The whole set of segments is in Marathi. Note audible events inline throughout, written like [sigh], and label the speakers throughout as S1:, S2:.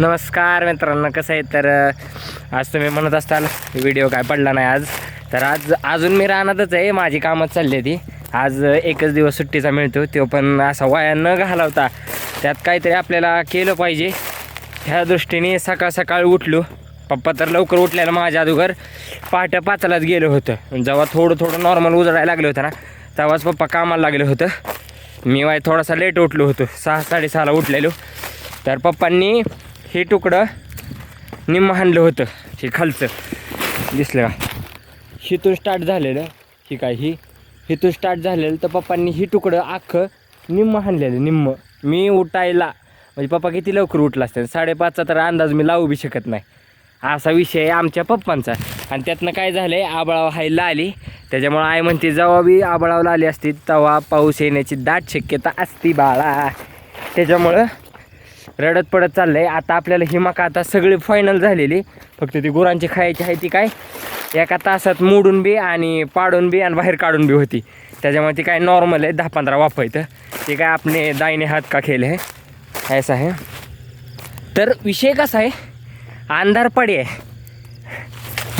S1: नमस्कार मित्रांनो कसं आहे? तर आज तुम्ही म्हणत असताल व्हिडिओ काय पडला नाही आज. तर आज अजून मी राहणारच आहे माझी कामच चालली ती. आज एकच दिवस सुट्टीचा मिळतो तो पण असा वाया न घालवता त्यात काहीतरी आपल्याला केलं पाहिजे. ह्या दृष्टीने सकाळ सकाळ उठलो. पप्पा तर लवकर उठल्याला माझ्या अगोदर. पहाटे पाचलाच गेलं होतं. जेव्हा थोडं थोडं नॉर्मल उजळायला लागलं होतं ना तेव्हाच पप्पा कामाला लागलं होतं. मी वाय थोडासा लेट उठलो होतो. सहा साडेसहाला उठलेलो. तर पप्पांनी हे तुकडं निम्म हाणलं होतं हे खालचं. दिसलं का? हिथून स्टार्ट झालेलं ही काय ही? हिथून स्टार्ट झालेलं तर पप्पांनी ही तुकडं अख्खं निम्म हाणलेलं निम्म. मी उठायला म्हणजे पप्पा किती लवकर उठला असते साडेपाचचा तर अंदाज मी लावू बी शकत नाही. असा विषय आहे आमच्या पप्पांचा. आणि त्यातनं काय झालं आहे आबळाव हायला आली. त्याच्यामुळं आई म्हणते जेव्हा बी आबळावला आली असती तेव्हा पाऊस येण्याची दाट शक्यता असती बाळा. त्याच्यामुळं रडत पडत चाललंय. आता आपल्याला ही मका आता सगळी फायनल झालेली. फक्त ती गुरांची खायची आहे ती काय? एका तासात मोडून बी आणि पाडून बी आणि बाहेर काढून बी होती. त्याच्यामुळे ती काय नॉर्मल आहे दहा पंधरा वाफायतं ते काय आपले दाईने हात का खेळ आहे? ऐसा आहे. तर विषय कसा आहे? अंधार पडे आहे.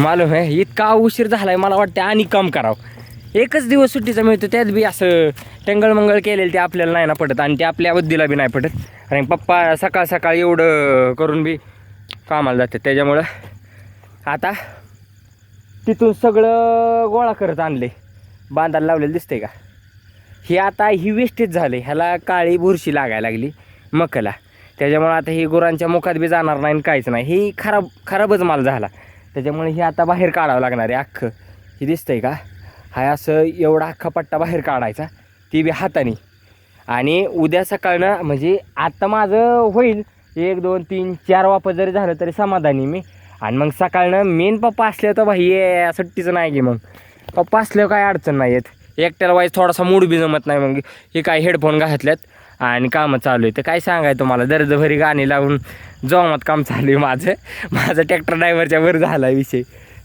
S1: मालूम आहे इतका उशीर झाला आहे मला वाटतं आणि काम करावं. एकच दिवस सुट्टीचा मिळतो त्यात बी असं टंगळमंगळ केलेलं ते आपल्याला नाही ना पटत आणि ते आपल्या बुद्धीला बी नाही पडत आणि पप्पा सकाळ सकाळ एवढं करून बी कामाला जातात. त्याच्यामुळं आता तिथून सगळं गोळा करत आणले. बांधायला लावलेलं दिसतंय का? हे आता ही वेस्टेज झाले ह्याला काळी बुरशी लागायला लागली मकला. त्याच्यामुळं आता ही गुरांच्या मुखात बी जाणार नाही आणि काहीच नाही. ही खराब खराबच माल झाला. त्याच्यामुळे हे आता बाहेर काढावं लागणार आहे अख्खं. हे दिसतंय का? हा असं एवढा अख्खा पट्टा बाहेर काढायचा. ती बी हाताने. आणि उद्या सकाळनं म्हणजे आता माझं होईल. एक दोन तीन चार वापर जरी झालं तरी समाधानी मी. आणि मग सकाळनं मेन पप्पा असल्या तर भाई हे सुट्टीचं नाही की मग. पप्पा असल्यावर काय अडचण नाही येत. एकट्याला वाईज थोडासा मूड बी जमत नाही मग. हे काय हेडफोन घातल्यात आणि कामं चालू आहे तर काय सांगायचं तुम्हाला? दर्जभरी गाणी लावून जोमात काम चालू आहे माझं. माझं ट्रॅक्टर ड्रायव्हरच्या वर झाला विषय.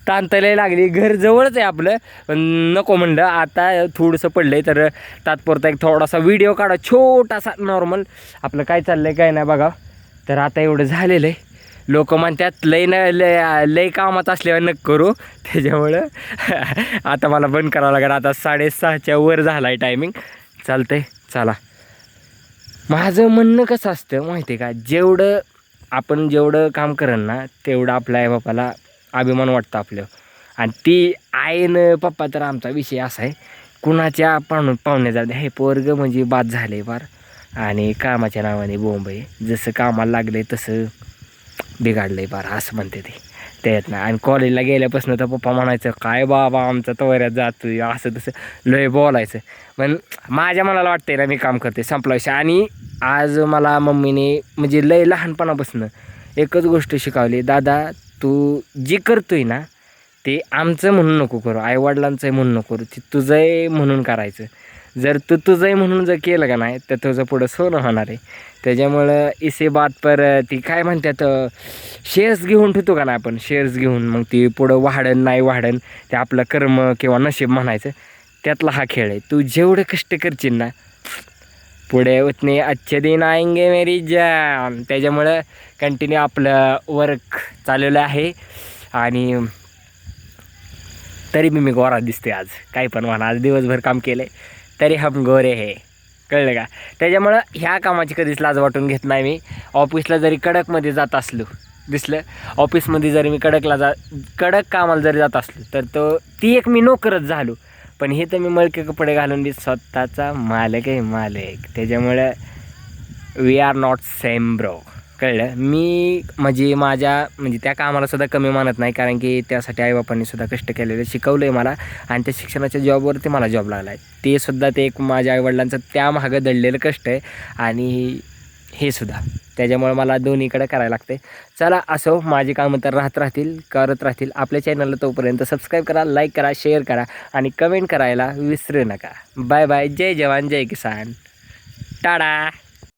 S1: ताणतले लागली. घर जवळच आहे आपलं. पण नको म्हणलं आता थोडंसं पडलं आहे तर तात्पुरता एक थोडासा व्हिडिओ काढा. छोटासा नॉर्मल आपलं काय चाललं आहे काय नाही बघा. तर आता एवढं झालेलं आहे. लोक म्हणतात लय न लय लय कामात असल्यावर नक करू. त्याच्यामुळं [laughs] आता मला बंद करावं लागेल. आता साडेसहाच्या वर झाला आहे टायमिंग चालतंय चला. माझं म्हणणं कसं असतं माहिती आहे का? जेवढं आपण जेवढं काम करेल ना तेवढं आपल्या आई बापाला अभिमान वाटतं आपलं आणि ती आईनं पप्पा तर आमचा विषय असा आहे कुणाच्या पाहुण पाहुण्या हे पोरग म्हणजे बाद झाले फार. आणि कामाच्या नावाने बोंब आहे. जसं कामाला लागले तसं बिघाडलं आहे फार असं म्हणते ते. त्यात आणि कॉलेजला गेल्यापासून तर पप्पा म्हणायचं काय बाबा आमचा तवऱ्यात जातो असं तसं लय बोलायचं. पण माझ्या मनाला वाटतंय ना मी काम करते संपलाविषय आणि आज मला मम्मीने म्हणजे लय लहानपणापासून एकच गोष्ट शिकवली. दादा तू जे करतो आहे ना ते आमचं म्हणून नको करू आईवडिलांचं आहे म्हणून नको करू ते तुझं आहे म्हणून करायचं. जर तू तुझं आहे म्हणून जर केलं का नाही तर तुझं पुढं सोनं होणार आहे. त्याच्यामुळं इसे बात पर ती काय म्हणतात शेअर्स घेऊन ठेवतो का ना आपण? शेअर्स घेऊन मग ती पुढं वाढन नाही वाढन ते आपलं कर्म किंवा नशीब म्हणायचं त्यातला हा खेळ आहे. तू जेवढं कष्ट करशील ना पुढे उतने अच्छे दिन आएंगे मेरी जान. त्याच्यामुळं कंटिन्यू आपलं वर्क चाललेलं आहे. आणि तरी मी मी गोरा दिसते आज. काही पण म्हणा आज दिवसभर काम केलं तरी हम गोरे हे. कळलं का? त्याच्यामुळं ह्या कामाची कधीच लाज वाटून घेत नाही मी. ऑफिसला जरी कडकमध्ये जात असलो दिसलं? ऑफिसमध्ये जरी मी कडकला जा कडक कामाला जरी जात असलो तर तो ती एक मी नोकरच झालो. पण हे तर मी मळके कपडे घालून मी स्वतःचा मालक आहे मालक. त्याच्यामुळं we are not same bro कळलं? मी म्हणजे माझ्या म्हणजे त्या कामाला सुद्धा कमी मानत नाही कारण की त्यासाठी आईबापांनी सुद्धा कष्ट केलेले शिकवलं आहे मला. आणि त्या शिक्षणाच्या जॉबवरती मला जॉब लागला आहे ते सुद्धा ते एक माझ्या आईवडिलांचं त्या मागं दडलेलं कष्ट आहे. आणि हे सुद्धा. त्याच्यामुळे मला दोन्हीकडे करायला लागते चला असो माझी कामं तर राहत राहतील करत राहतील. आपल्या चॅनलला तोपर्यंत सबस्क्राईब करा लाईक करा शेअर करा आणि कमेंट करायला विसरू नका. बाय बाय जय जवान जय किसान. टाडा!